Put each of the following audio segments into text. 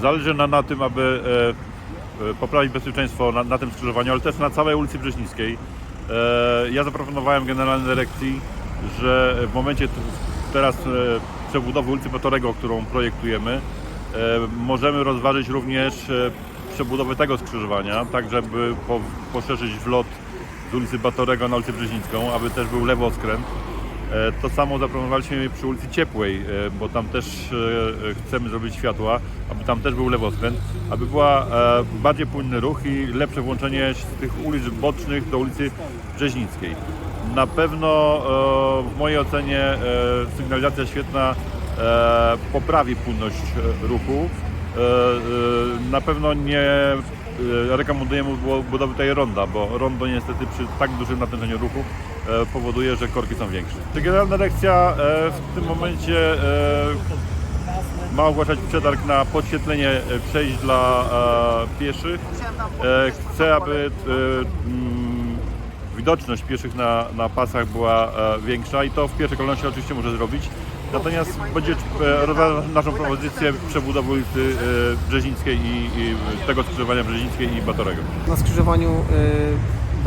Zależy nam na tym, aby e, e, poprawić bezpieczeństwo na, na tym skrzyżowaniu, ale też na całej ulicy Brzeźnickiej. E, Ja zaproponowałem generalnej dyrekcji, że w momencie teraz przebudowy ulicy Batorego, którą projektujemy, możemy rozważyć również przebudowę tego skrzyżowania, tak żeby po, poszerzyć wlot z ulicy Batorego na ulicę Brzeźnicką, aby też był lewoskręt. E, To samo zaproponowaliśmy przy ulicy Ciepłej, e, bo tam też e, chcemy zrobić światła, aby tam też był lewoskręt, aby była bardziej płynny ruch i lepsze włączenie z tych ulic bocznych do ulicy Brzeźnickiej. Na pewno w mojej ocenie sygnalizacja świetna poprawi płynność ruchu. Na pewno nie rekomendujemy bu- budowy tej ronda, bo rondo niestety przy tak dużym natężeniu ruchu powoduje, że korki są większe. Czy Generalna Dyrekcja e, w tym momencie e, ma ogłaszać przetarg na podświetlenie e, przejść dla e, pieszych. E, Chce, aby e, mm, widoczność pieszych na, na pasach była e, większa i to w pierwszej kolejności oczywiście może zrobić. Natomiast będzie e, rozważał naszą propozycję przebudowy ulicy e, Brzezińskiej i, i tego skrzyżowania Brzezińskiej i Batorego. Na skrzyżowaniu y,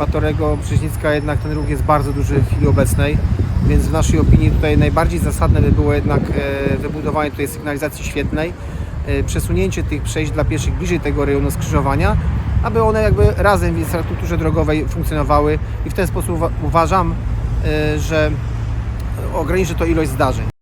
Batorego, Brzeźnicka jednak ten ruch jest bardzo duży w chwili obecnej, więc w naszej opinii tutaj najbardziej zasadne by było jednak e, wybudowanie tutaj sygnalizacji świetnej, e, przesunięcie tych przejść dla pieszych bliżej tego rejonu skrzyżowania, aby one jakby razem w infrastrukturze drogowej funkcjonowały i w ten sposób uwa- uważam, e, że ograniczy to ilość zdarzeń.